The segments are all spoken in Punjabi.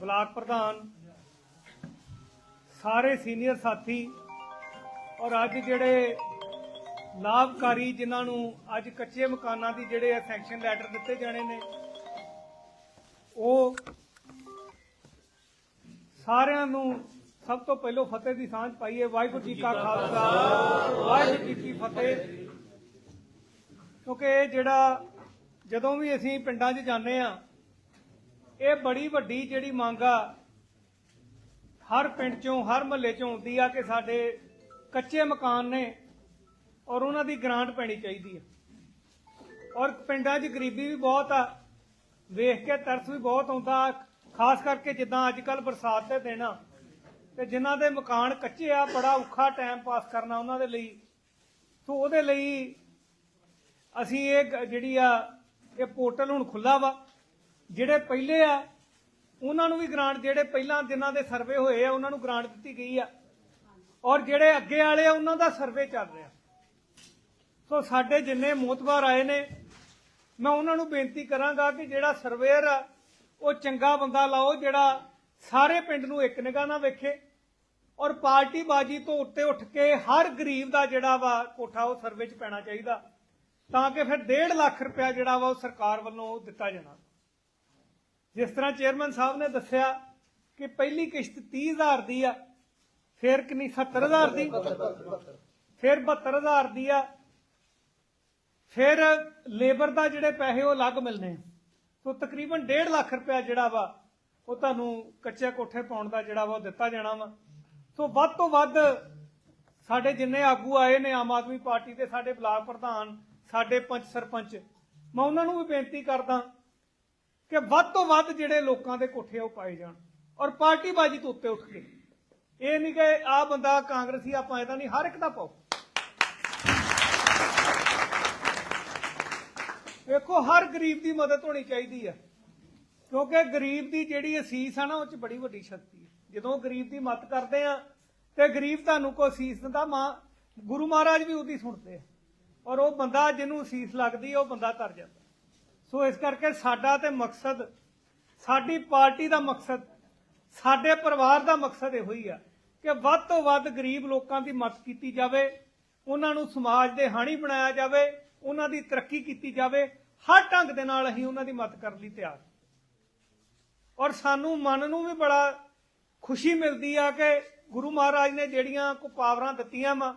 ਬਲਾਕ ਪ੍ਰਧਾਨ, ਸਾਰੇ ਸੀਨੀਅਰ ਸਾਥੀ ਔਰ ਅੱਜ ਜਿਹੜੇ ਲਾਭਕਾਰੀ ਜਿਨ੍ਹਾਂ ਨੂੰ ਅੱਜ ਕੱਚੇ ਮਕਾਨਾਂ ਦੀ ਜਿਹੜੇ ਸੈਂਕਸ਼ਨ ਲੈਟਰ ਦਿੱਤੇ ਜਾਣੇ ਨੇ, ਉਹ ਸਾਰਿਆਂ ਨੂੰ ਸਭ ਤੋਂ ਪਹਿਲਾਂ ਫਤਿਹ ਦੀ ਸਾਂਝ ਪਾਈਏ। ਵਾਹਿਗੁਰੂ ਜੀ ਕਾ ਖਾਲਸਾ, ਵਾਹਿਗੁਰੂ ਜੀ ਕੀ ਫਤਿਹ। ਕਿਉਂਕਿ ਇਹ ਜਿਹੜਾ ਜਦੋਂ ਵੀ ਅਸੀਂ ਪਿੰਡਾਂ 'ਚ ਜਾਂਦੇ ਆ ਇਹ ਬੜੀ ਵੱਡੀ ਜਿਹੜੀ ਮੰਗ ਆ, ਹਰ ਪਿੰਡ 'ਚੋਂ, ਹਰ ਮਹੱਲੇ 'ਚੋਂ ਆਉਂਦੀ ਆ ਕਿ ਸਾਡੇ ਕੱਚੇ ਮਕਾਨ ਨੇ ਔਰ ਉਹਨਾਂ ਦੀ ਗ੍ਰਾਂਟ ਪੈਣੀ ਚਾਹੀਦੀ ਆ। ਔਰ ਪਿੰਡਾਂ 'ਚ ਗਰੀਬੀ ਵੀ ਬਹੁਤ ਆ, ਵੇਖ ਕੇ ਤਰਸ ਵੀ ਬਹੁਤ ਆਉਂਦਾ, ਖਾਸ ਕਰਕੇ ਜਿੱਦਾਂ ਅੱਜ ਕੱਲ ਬਰਸਾਤ ਦੇ ਦਿਨ ਆ, ਤੇ ਜਿਨ੍ਹਾਂ ਦੇ ਮਕਾਨ ਕੱਚੇ ਆ, ਬੜਾ ਔਖਾ ਟਾਈਮ ਪਾਸ ਕਰਨਾ ਉਹਨਾਂ ਦੇ ਲਈ। ਸੋ ਉਹਦੇ ਲਈ ਅਸੀਂ ਇਹ ਗ- ਜਿਹੜੀ ਆ, ਇਹ ਪੋਰਟਲ ਹੁਣ ਖੁੱਲਾ ਵਾ। ਜਿਹੜੇ ਪਹਿਲੇ ਆ, ਉਹਨਾਂ ਨੂੰ ਵੀ ਗ੍ਰਾਂਟ ਜਿਹੜੇ ਪਹਿਲਾਂ ਦਿਨਾਂ ਦੇ ਸਰਵੇ ਹੋਏ ਆ, ਉਹਨਾਂ ਨੂੰ ਗ੍ਰਾਂਟ ਦਿੱਤੀ ਗਈ ਆ। ਔਰ ਜਿਹੜੇ ਅੱਗੇ ਵਾਲੇ ਆ, ਉਹਨਾਂ ਦਾ ਸਰਵੇ ਚੱਲ ਰਿਹਾ। ਸੋ ਸਾਡੇ ਜਿੰਨੇ ਮੋਤਬਾਰ ਆਏ ਨੇ, ਮੈਂ ਉਹਨਾਂ ਨੂੰ ਬੇਨਤੀ ਕਰਾਂਗਾ ਕਿ ਜਿਹੜਾ ਸਰਵੇਅਰ ਆ, ਉਹ ਚੰਗਾ ਬੰਦਾ ਲਾਓ, ਜਿਹੜਾ ਸਾਰੇ ਪਿੰਡ ਨੂੰ ਇੱਕ ਨਿਗਾਹ ਨਾਲ ਵੇਖੇ। ਔਰ ਪਾਰਟੀ ਬਾਜੀ ਤੋਂ ਉੱਤੇ ਉੱਠ ਕੇ ਹਰ ਗਰੀਬ ਦਾ ਜਿਹੜਾ ਵਾ ਕੋਠਾ ਉਹ ਸਰਵੇ 'ਚ ਪੈਣਾ ਚਾਹੀਦਾ, ਤਾਂ ਕਿ ਫਿਰ 1.5 ਲੱਖ ਰੁਪਇਆ ਜਿਹੜਾ ਵਾ ਉਹ ਸਰਕਾਰ ਵੱਲੋਂ ਉਹ ਦਿੱਤਾ ਜਾਣਾ। ਜਿਸ ਤਰ੍ਹਾਂ ਚੇਅਰਮੈਨ ਸਾਹਿਬ ਨੇ ਦੱਸਿਆ ਕਿ ਪਹਿਲੀ ਕਿਸ਼ਤ 30000 ਦੀ ਆ, ਫਿਰ ਕਿੰਨੀ? 70000 ਦੀ। ਫਿਰ 72000 ਦੀ ਆ। ਫਿਰ ਲੇਬਰ ਦਾ ਜਿਹੜੇ ਪੈਸੇ ਉਹ ਅਲੱਗ ਮਿਲਨੇ ਆ। ਸੋ ਤਕਰੀਬਨ 1.5 ਲੱਖ ਰੁਪਇਆ ਜਿਹੜਾ ਵਾ, ਉਹ ਤੁਹਾਨੂੰ ਕੱਚੇ ਕੋਠੇ ਪਾਉਣ ਦਾ ਜਿਹੜਾ ਵਾ ਉਹ ਦਿੱਤਾ ਜਾਣਾ ਵਾ। ਸੋ ਵੱਧ ਤੋਂ ਵੱਧ ਸਾਡੇ ਜਿੰਨੇ ਆਗੂ ਆਏ ਨੇ ਆਮ ਆਦਮੀ ਪਾਰਟੀ ਦੇ, ਸਾਡੇ ਬਲਾਕ ਪ੍ਰਧਾਨ, ਸਾਡੇ ਪੰਚ ਸਰਪੰਚ, ਮੈਂ ਉਹਨਾਂ ਨੂੰ ਵੀ ਬੇਨਤੀ ਕਰਦਾ ਕਿ ਵੱਧ ਤੋਂ ਵੱਧ ਜਿਹੜੇ ਲੋਕਾਂ ਦੇ ਕੋਠੇ ਉਹ ਪਾਏ ਜਾਣ ਔਰ ਪਾਰਟੀ ਬਾਜੀ ਤੋਂ ਉੱਤੇ ਉੱਠ ਕੇ। ਇਹ ਨਹੀਂ ਕਿ ਆ ਬੰਦਾ ਕਾਂਗਰਸੀ ਆਪਾਂ ਇਹਦਾ ਨਹੀਂ, ਹਰ ਇੱਕ ਦਾ ਪਾਓ। ਵੇਖੋ, ਹਰ ਗਰੀਬ ਦੀ ਮਦਦ ਹੋਣੀ ਚਾਹੀਦੀ ਆ। ਕਿਉਂਕਿ ਗਰੀਬ ਦੀ ਜਿਹੜੀ ਅਸੀਸ ਆ ਨਾ, ਉਹ ਚ ਬੜੀ ਵੱਡੀ ਸ਼ਕਤੀ ਹੈ ਜਦੋਂ ਗਰੀਬ ਦੀ ਮਦਦ ਕਰਦੇ ਆ, ਤੇ ਗਰੀਬ ਤੁਹਾਨੂੰ ਕੋਈ ਅਸੀਸ ਦਿੰਦਾ, ਮਾਂ, ਗੁਰੂ ਮਹਾਰਾਜ ਵੀ ਉਹਦੀ ਸੁਣਦੇ ਆ। ਔਰ ਉਹ ਬੰਦਾ ਜਿਹਨੂੰ ਅਸੀਸ ਲੱਗਦੀ ਉਹ ਬੰਦਾ ਤਰ ਜਾਂਦਾ। ਸੋ ਇਸ ਕਰਕੇ ਸਾਡਾ ਤੇ ਮਕਸਦ, ਸਾਡੀ ਪਾਰਟੀ ਦਾ ਮਕਸਦ, ਸਾਡੇ ਪਰਿਵਾਰ ਦਾ ਮਕਸਦ ਇਹੋ ਹੀ ਆ ਕਿ ਵੱਧ ਤੋਂ ਵੱਧ ਗਰੀਬ ਲੋਕਾਂ ਦੀ ਮਦਦ ਕੀਤੀ ਜਾਵੇ, ਉਹਨਾਂ ਨੂੰ ਸਮਾਜ ਦੇ ਹਾਣੀ ਬਣਾਇਆ ਜਾਵੇ, ਉਹਨਾਂ ਦੀ ਤਰੱਕੀ ਕੀਤੀ ਜਾਵੇ, ਹਰ ਢੰਗ ਦੇ ਨਾਲ ਅਸੀਂ ਉਹਨਾਂ ਦੀ ਮਦਦ ਕਰਨ ਲਈ ਤਿਆਰ ਔਰ ਸਾਨੂੰ ਮਨ ਨੂੰ ਵੀ ਬੜਾ ਖੁਸ਼ੀ ਮਿਲਦੀ ਆ ਕਿ ਗੁਰੂ ਮਹਾਰਾਜ ਨੇ ਜਿਹੜੀਆਂ ਕੋ ਪਾਵਰਾਂ ਦਿੱਤੀਆਂ ਵਾ,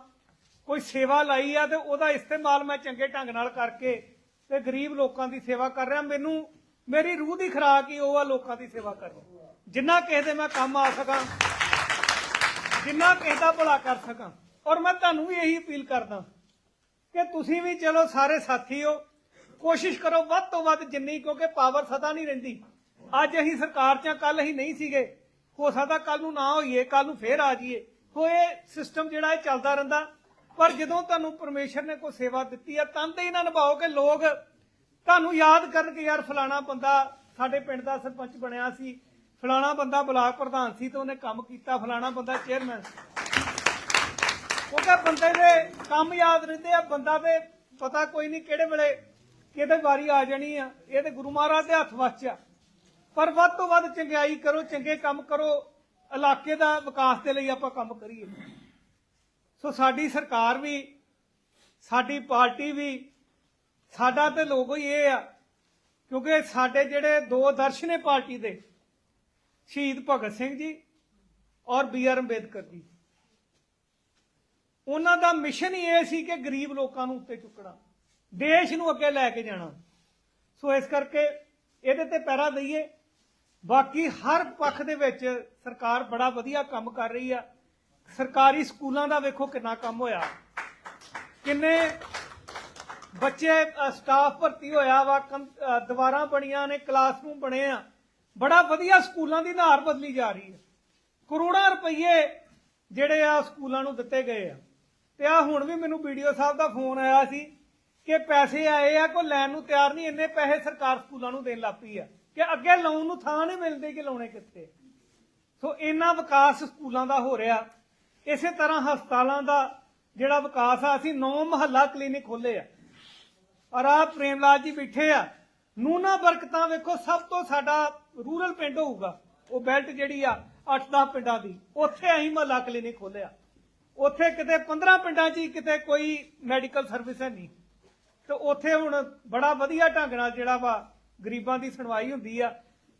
ਕੋਈ ਸੇਵਾ ਲਾਈ ਆ ਤੇ ਉਹਦਾ ਇਸਤੇਮਾਲ ਮੈਂ ਚੰਗੇ ਢੰਗ ਨਾਲ ਕਰਕੇ ਤੇ ਗਰੀਬ ਲੋਕਾਂ ਦੀ ਸੇਵਾ ਕਰ ਰਿਹਾ। ਮੈਨੂੰ, ਮੇਰੀ ਰੂਹ ਦੀ ਖੁਰਾਕ ਹੀ ਉਹ ਆ ਲੋਕਾਂ ਦੀ ਸੇਵਾ ਕਰਨੀ ਜਿੰਨਾ ਕਿਸੇ ਦੇ ਮੈਂ ਕੰਮ ਆ ਸਕਾਂ, ਜਿੰਨਾ ਕਿਸੇ ਦਾ ਭਲਾ ਕਰ ਸਕਾਂ। ਔਰ ਮੈਂ ਤੁਹਾਨੂੰ ਵੀ ਇਹੀ ਅਪੀਲ ਕਰਦਾ ਕਿ ਤੁਸੀਂ ਵੀ ਚਲੋ ਸਾਰੇ ਸਾਥੀ ਹੋ। ਕੋਸ਼ਿਸ਼ ਕਰੋ ਵੱਧ ਤੋਂ ਵੱਧ ਜਿੰਨੀ, ਕਿਉਂਕਿ ਪਾਵਰ ਸਦਾ ਨਹੀਂ ਰਹਿੰਦੀ। ਅੱਜ ਅਸੀਂ ਸਰਕਾਰ 'ਚ ਕੱਲ ਅਸੀਂ ਨਹੀਂ ਸੀਗੇ। ਹੋ ਸਕਦਾ ਕੱਲ ਨੂੰ ਨਾ ਹੋਈਏ ਕੱਲ ਨੂੰ ਫੇਰ ਆ ਜਾਈਏ। ਸੋ ਇਹ ਸਿਸਟਮ ਜਿਹੜਾ ਇਹ ਚੱਲਦਾ ਰਹਿੰਦਾ। ਪਰ ਜਦੋਂ ਤੁਹਾਨੂੰ ਪਰਮੇਸ਼ਰ ਨੇ ਕੋਈ ਸੇਵਾ ਦਿੱਤੀ ਆ ਤਾਂ ਤੇ ਇਹਨਾਂ ਨਿਭਾਓ ਕਿ ਲੋਕ ਤੁਹਾਨੂੰ ਯਾਦ ਕਰਨ ਕਿ ਯਾਰ ਫਲਾਣਾ ਬੰਦਾ ਸਾਡੇ ਪਿੰਡ ਦਾ ਸਰਪੰਚ ਬਣਿਆ ਸੀ, ਫਲਾਣਾ ਬੰਦਾ ਬਲਾਕ ਪ੍ਰਧਾਨ ਸੀ ਤੇ ਉਹਨੇ ਕੰਮ ਕੀਤਾ, ਫਲਾਣਾ ਬੰਦਾ ਚੇਅਰਮੈਨ ਉਹਦਾ ਬੰਦੇ ਦੇ ਕੰਮ ਯਾਦ ਰਹਿੰਦੇ ਆ, ਬੰਦਾ ਤੇ ਪਤਾ ਕੋਈ ਨਹੀਂ ਕਿਹੜੇ ਵੇਲੇ ਕਿਹਦੇ ਵਾਰੀ ਆ ਜਾਣੀ ਆ, ਇਹ ਤੇ ਗੁਰੂ ਮਹਾਰਾਜ ਦੇ ਹੱਥ ਵਿੱਚ ਆ। ਪਰ ਵੱਧ ਤੋਂ ਵੱਧ ਚੰਗਿਆਈ ਕਰੋ, ਚੰਗੇ ਕੰਮ ਕਰੋ, ਇਲਾਕੇ ਦਾ ਵਿਕਾਸ ਦੇ ਲਈ ਆਪਾਂ ਕੰਮ ਕਰੀਏ। ਸੋ ਸਾਡੀ ਸਰਕਾਰ ਵੀ, ਸਾਡੀ ਪਾਰਟੀ ਵੀ, ਸਾਡਾ ਤੇ ਲੋਗੋ ਹੀ ਇਹ ਆ, ਕਿਉਂਕਿ ਸਾਡੇ ਜਿਹੜੇ ਦੋ ਦਰਸ਼ਨ ਨੇ ਪਾਰਟੀ ਦੇ, ਸ਼ਹੀਦ ਭਗਤ ਸਿੰਘ ਜੀ ਔਰ ਬੀ ਆਰ ਅੰਬੇਦਕਰ ਜੀ। ਉਹਨਾਂ ਦਾ ਮਿਸ਼ਨ ਹੀ ਇਹ ਸੀ ਕਿ ਗਰੀਬ ਲੋਕਾਂ ਨੂੰ ਉੱਤੇ ਚੁੱਕਣਾ, ਦੇਸ਼ ਨੂੰ ਅੱਗੇ ਲੈ ਕੇ ਜਾਣਾ। ਸੋ ਇਸ ਕਰਕੇ ਇਹਦੇ ਤੇ ਪੈਰਾ ਦਈਏ। ਬਾਕੀ ਹਰ ਪੱਖ ਦੇ ਵਿੱਚ ਸਰਕਾਰ ਬੜਾ ਵਧੀਆ ਕੰਮ ਕਰ ਰਹੀ ਆ। ਸਰਕਾਰੀ ਸਕੂਲਾਂ ਦਾ ਵੇਖੋ ਕਿੰਨਾ ਕੰਮ ਹੋਇਆ। ਕਿੰਨੇ ਬੱਚੇ ਸਟਾਫ ਭਰਤੀ ਹੋਇਆ ਵਾ ਕੰ- ਦੀਵਾਰਾਂ ਬਣੀਆਂ ਨੇ ਕਲਾਸਰੂਮ ਬਣੇ ਆ। ਬੜਾ ਵਧੀਆ ਸਕੂਲਾਂ ਦੀ ਧਾਰ ਬਦਲੀ ਜਾ ਰਹੀ ਹੈ। ਕਰੋੜਾਂ ਰੁਪਏ ਜਿਹੜੇ ਆ ਸਕੂਲਾਂ ਨੂੰ ਦਿੱਤੇ ਗਏ ਆ। ਤੇ ਆ ਹੁਣ ਵੀ ਮੈਨੂੰ ਵੀਡੀਓ ਸਾਹਿਬ ਦਾ ਫੋਨ ਆਇਆ ਸੀ ਕਿ ਪੈਸੇ ਆਏ ਆ ਕੋਈ ਲੈਣ ਨੂੰ ਤਿਆਰ ਨਹੀਂ, ਇੰਨੇ ਪੈਸੇ ਸਰਕਾਰ ਸਕੂਲਾਂ ਨੂੰ ਦੇਣ ਲੱਪੀ ਆ। ਕਿ ਅੱਗੇ ਲਾਉਣ ਨੂੰ ਥਾਂ ਨਹੀਂ ਮਿਲਦੀ ਕਿ ਲਾਉਣੇ ਕਿੱਥੇ। ਸੋ ਇੰਨਾ ਵਿਕਾਸ ਸਕੂਲਾਂ ਦਾ ਹੋ ਰਿਹਾ। ਇਸੇ ਤਰ੍ਹਾਂ ਹਸਪਤਾਲਾਂ ਦਾ ਜਿਹੜਾ ਵਿਕਾਸ ਆ, ਅਸੀਂ ਨੌ ਮਹੱਲਾ ਕਲੀਨਿਕ ਖੋਲੇ ਆ। ਔਰ ਆ ਪ੍ਰੇਮ ਜੀ ਬੈਠੇ ਆ। ਨੂਨਾ ਬਰਕਤਾਂ ਵੇਖੋ, ਸਭ ਤੋਂ ਸਾਡਾ ਰੂਰਲ ਪਿੰਡ ਹੋਊਗਾ। ਉਹ ਬੈਲਟ ਜਿਹੜੀ ਆ 8-10 ਪਿੰਡਾਂ ਦੀ, ਉੱਥੇ ਅਸੀਂ ਮਹੱਲਾ ਕਲੀਨਿਕ ਖੋਲਿਆ ਉੱਥੇ ਕਿਤੇ 15 ਪਿੰਡਾਂ 'ਚ ਕਿਤੇ ਕੋਈ ਮੈਡੀਕਲ ਸਰਵਿਸ ਹੈ ਨਹੀਂ। ਤੇ ਉੱਥੇ ਹੁਣ ਬੜਾ ਵਧੀਆ ਢੰਗ ਨਾਲ ਜਿਹੜਾ ਵਾ ਗਰੀਬਾਂ ਦੀ ਸੁਣਵਾਈ ਹੁੰਦੀ ਆ।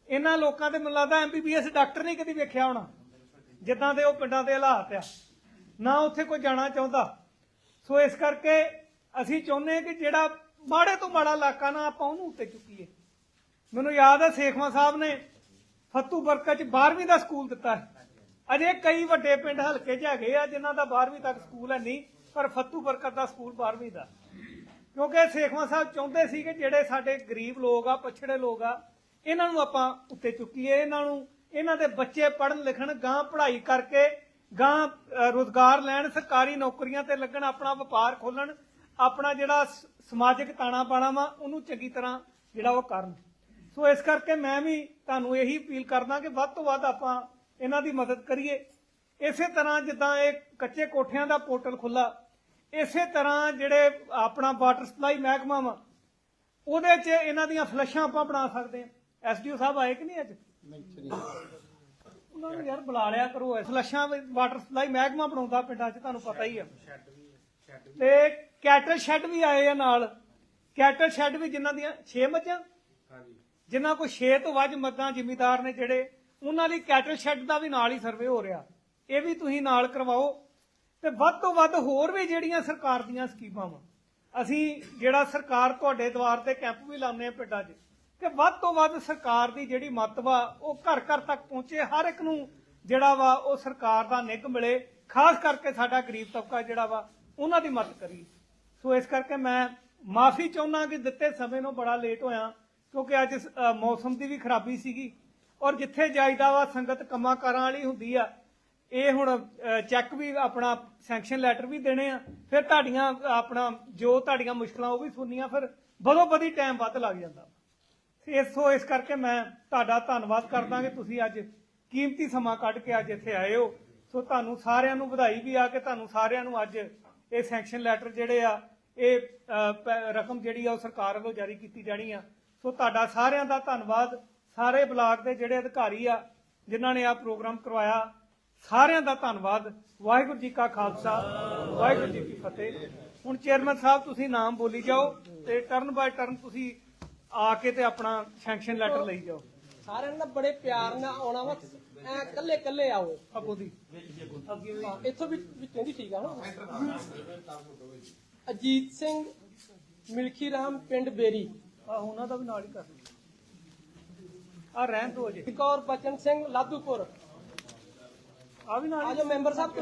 ਇਹਨਾਂ ਲੋਕਾਂ ਤੇ ਮੈਨੂੰ ਲੱਗਦਾ ਐਮਬੀਬੀਐਸ ਡਾਕਟਰ ਨਹੀਂ ਕਦੀ ਵੇਖਿਆ ਹੋਣਾ। ਜਿੱਦਾਂ ਦੇ ਉਹ ਪਿੰਡਾਂ ਦੇ ਹਾਲਾਤ ਆ, ਨਾ ਉੱਥੇ ਕੋਈ ਜਾਣਾ ਚਾਹੁੰਦਾ। ਸੋ ਇਸ ਕਰਕੇ ਅਸੀਂ ਚਾਹੁੰਦੇ ਕਿ ਜਿਹੜਾ ਮਾੜੇ ਤੋਂ ਮਾੜਾ ਇਲਾਕਾ ਨਾ ਆਪਾਂ ਉਹਨੂੰ ਉੱਤੇ ਚੁੱਕੀਏ। ਮੈਨੂੰ ਯਾਦ ਹੈ ਸੇਖਵਾਂ ਸਾਹਿਬ ਨੇ ਫੱਤੂ ਬਰਕਤ ਚ 12ਵੀਂ ਦਾ ਸਕੂਲ ਦਿੱਤਾ ਹੈ। ਅਜੇ ਕਈ ਵੱਡੇ ਪਿੰਡ ਹਲਕੇ 'ਚ ਹੈਗੇ ਆ, ਜਿਨ੍ਹਾਂ ਦਾ 12ਵੀਂ ਤੱਕ ਸਕੂਲ ਹੈ ਨਹੀਂ, ਪਰ ਫੱਤੂ ਬਰਕਤ ਦਾ ਸਕੂਲ 12ਵੀਂ ਦਾ। ਕਿਉਂਕਿ ਸੇਖਵਾਂ ਸਾਹਿਬ ਚਾਹੁੰਦੇ ਸੀ ਕਿ ਜਿਹੜੇ ਸਾਡੇ ਗਰੀਬ ਲੋਕ ਆ, ਪਛੜੇ ਲੋਕ ਆ, ਇਹਨਾਂ ਨੂੰ ਆਪਾਂ ਉੱਤੇ ਚੁੱਕੀਏ, ਇਹਨਾਂ ਨੂੰ ਇਹਨਾਂ ਦੇ ਬੱਚੇ ਪੜਨ ਲਿਖਣ ਗਾਂ ਪੜ੍ਹਾਈ ਕਰਕੇ ਗਾਂ ਅ, ਰੁਜ਼ਗਾਰ ਲੈਣ ਸਰਕਾਰੀ ਨੌਕਰੀਆਂ ਤੇ ਲੱਗਣ ਆਪਣਾ ਵਪਾਰ ਖੋਲਣ ਆਪਣਾ ਜਿਹੜਾ ਸਮਾਜਿਕ ਤਾਣਾ ਬਾਣਾ ਵਾ ਉਹਨੂੰ ਚੰਗੀ ਤਰ੍ਹਾਂ ਜਿਹੜਾ ਉਹ ਕਰਨ। ਸੋ ਇਸ ਕਰਕੇ ਮੈਂ ਵੀ ਤੁਹਾਨੂੰ ਇਹੀ ਅਪੀਲ ਕਰਦਾ ਕਿ ਵੱਧ ਤੋਂ ਵੱਧ ਆਪਾਂ ਇਹਨਾਂ ਦੀ ਮਦਦ ਕਰੀਏ। ਇਸੇ ਤਰ੍ਹਾਂ ਜਿੱਦਾਂ ਇਹ ਕੱਚੇ ਕੋਠਿਆਂ ਦਾ ਪੋਰਟਲ ਖੁੱਲਾ ਇਸੇ ਤਰ੍ਹਾਂ ਜਿਹੜੇ ਆਪਣਾ ਵਾਟਰ ਸਪਲਾਈ ਮਹਿਕਮਾ ਵਾ ਉਹਦੇ 'ਚ ਇਹਨਾਂ ਦੀਆਂ ਫਲਸ਼ਾਂ ਆਪਾਂ ਬਣਾ ਸਕਦੇ ਹਾਂ। ਐਸਡੀਓ ਸਾਹਿਬ ਆਏ ਕਿ ਨਹੀਂ ਅੱਜ? ਉਹਨਾਂ ਨੂੰ ਯਾਰ ਬੁਲਾ ਲਿਆ ਕਰੋ ਫਲਸ਼ਾਂ ਵਾਟਰ ਸਪਲਾਈ ਮਹਿਕਮਾ ਬਣਾਉਂਦਾ ਪਿੰਡਾਂ 'ਚ, ਤੁਹਾਨੂੰ ਪਤਾ ਹੀ ਆ। ਤੇ ਕੈਟਲ ਸ਼ੈੱਡ ਵੀ ਆਏ ਆ ਨਾਲ। ਕੈਟਲ ਸ਼ੈੱਡ ਵੀ ਜਿਨ੍ਹਾਂ ਦੀਆਂ 6 ਮੱਝਾਂ? ਜਿਨ੍ਹਾਂ ਕੋਲ 6 ਤੋਂ ਵੱਧ ਮੱਝਾਂ ਜ਼ਿਮੀਦਾਰ ਨੇ ਜਿਹੜੇ, ਉਹਨਾਂ ਲਈ ਕੈਟਲ ਸ਼ੈੱਡ ਦਾ ਵੀ ਨਾਲ ਹੀ ਸਰਵੇ ਹੋ ਰਿਹਾ। ਇਹ ਵੀ ਤੁਸੀਂ ਨਾਲ ਕਰਵਾਓ। ਤੇ ਵੱਧ ਤੋਂ ਵੱਧ ਹੋਰ ਵੀ ਜਿਹੜੀਆਂ ਸਰਕਾਰ ਦੀਆਂ ਸਕੀਮਾਂ ਵਾ, ਅਸੀਂ ਜਿਹੜਾ ਸਰਕਾਰ ਤੁਹਾਡੇ ਦੁਆਰ ਤੇ ਕੈਂਪ ਵੀ ਲਾਉਂਦੇ ਆ ਪਿੰਡਾਂ 'ਚ ਕਿ ਵੱਧ ਤੋਂ ਵੱਧ ਸਰਕਾਰ ਦੀ ਜਿਹੜੀ ਮੱਤ ਵਾ, ਉਹ ਘਰ ਘਰ ਤੱਕ ਪਹੁੰਚੇ, ਹਰ ਇੱਕ ਨੂੰ ਜਿਹੜਾ ਵਾ, ਉਹ ਸਰਕਾਰ ਦਾ ਨਿੱਘ ਮਿਲੇ, ਖਾਸ ਕਰਕੇ ਸਾਡਾ ਗਰੀਬ ਤਬਕਾ ਜਿਹੜਾ ਵਾ, ਉਹਨਾਂ ਦੀ ਮਦਦ ਕਰੀ ਸੋ ਇਸ ਕਰਕੇ ਮੈਂ ਮਾਫੀ ਚਾਹੁੰਦਾ ਕਿ ਦਿੱਤੇ ਸਮੇਂ ਨੂੰ ਬੜਾ ਲੇਟ ਹੋਇਆ, ਕਿਉਂਕਿ ਅੱਜ ਮੌਸਮ ਦੀ ਵੀ ਖਰਾਬੀ ਸੀਗੀ। ਔਰ ਜਿੱਥੇ ਜਾਈਦਾ ਵਾ, ਸੰਗਤ ਕੰਮਾਂ ਕਾਰਾਂ ਵਾਲੀ ਹੁੰਦੀ ਆ, ਇਹ ਹੁਣ ਚੈੱਕ ਵੀ ਆਪਣਾ ਸੈਂਕਸ਼ਨ ਲੈਟਰ ਵੀ ਦੇਣੇ ਆ। ਫਿਰ ਤੁਹਾਡੀਆਂ, ਆਪਣਾ ਜੋ ਤੁਹਾਡੀਆਂ ਮੁਸ਼ਕਲਾਂ ਉਹ ਵੀ ਸੁਣਨੀਆਂ, ਫਿਰ ਬਦੋ ਬਦੀ ਟਾਈਮ ਵੱਧ ਲੱਗ ਜਾਂਦਾ। ਇਸ ਸੋ ਇਸ ਕਰਕੇ ਮੈਂ ਤੁਹਾਡਾ ਧੰਨਵਾਦ ਕਰਦਾ ਕਿ ਤੁਸੀਂ ਅੱਜ ਕੀਮਤੀ ਸਮਾਂ ਕੱਢ ਕੇ ਅੱਜ ਇੱਥੇ ਆਏ ਹੋ। ਸੋ ਤੁਹਾਨੂੰ ਸਾਰਿਆਂ ਨੂੰ ਵਧਾਈ ਵੀ ਆ ਕਿ ਤੁਹਾਨੂੰ ਸਾਰਿਆਂ ਨੂੰ ਅੱਜ ਇਹ ਸੈਂਕਸ਼ਨ ਲੈਟਰ ਜਿਹੜੇ ਆ, ਇਹ ਰਕਮ ਜਿਹੜੀ ਆ ਉਹ ਸਰਕਾਰ ਵੱਲੋਂ ਜਾਰੀ ਕੀਤੀ ਜਾਣੀ ਆ। ਸੋ ਤੁਹਾਡਾ ਸਾਰਿਆਂ ਦਾ ਧੰਨਵਾਦ। ਸਾਰੇ ਬਲਾਕ ਦੇ ਜਿਹੜੇ ਅਧਿਕਾਰੀ ਆ, ਜਿਨ੍ਹਾਂ ਨੇ ਆ ਪ੍ਰੋਗਰਾਮ ਕਰਵਾਇਆ, ਸਾਰਿਆਂ ਦਾ ਧੰਨਵਾਦ। ਵਾਹਿਗੁਰੂ ਜੀ ਕਾ ਖਾਲਸਾ, ਵਾਹਿਗੁਰੂ ਜੀ ਕੀ ਫਤਿਹ। ਹੁਣ ਚੇਅਰਮੈਨ ਸਾਹਿਬ, ਤੁਸੀਂ ਨਾਮ ਬੋਲੀ ਜਾਓ ਤੇ ਟਰਨ ਬਾਏ ਟਰਨ ਤੁਸੀਂ ਆ ਕੇ ਤੇ ਆਪਣਾ ਸੈਂਕਸ਼ਨ ਲੈਟਰ ਲਈ ਜਾਓ। ਸਾਰਿਆਂ ਨੇ ਨਾ ਬੜੇ ਪਿਆਰ ਨਾਲ ਆਉਣਾ ਵਾ। ਐ ਕੱਲੇ ਕੱਲੇ ਆਓ। ਅੱਗੋਂ ਦੀ। ਹਾਂ, ਇੱਥੋਂ ਵੀ ਵਿੱਚੋਂ ਦੀ ਠੀਕ ਆ ਨਾ। ਅਜੀਤ ਸਿੰਘ ਮਿਲਖੀ ਰਾਮ ਪਿੰਡ ਬੇਰੀ। ਆ ਉਹਨਾਂ ਦਾ ਵੀ ਨਾਲ ਹੀ ਕਰ ਆ ਰਹਿਣ ਦੋ ਅਜੇ। ਕੌਰ ਬਚਨ ਸਿੰਘ ਲਾਦੂਪੁਰ। ਆ ਵੀ ਨਾਲ ਹੀ ਆਜੋ ਮੈਂਬਰ ਸਾਹਿਬ।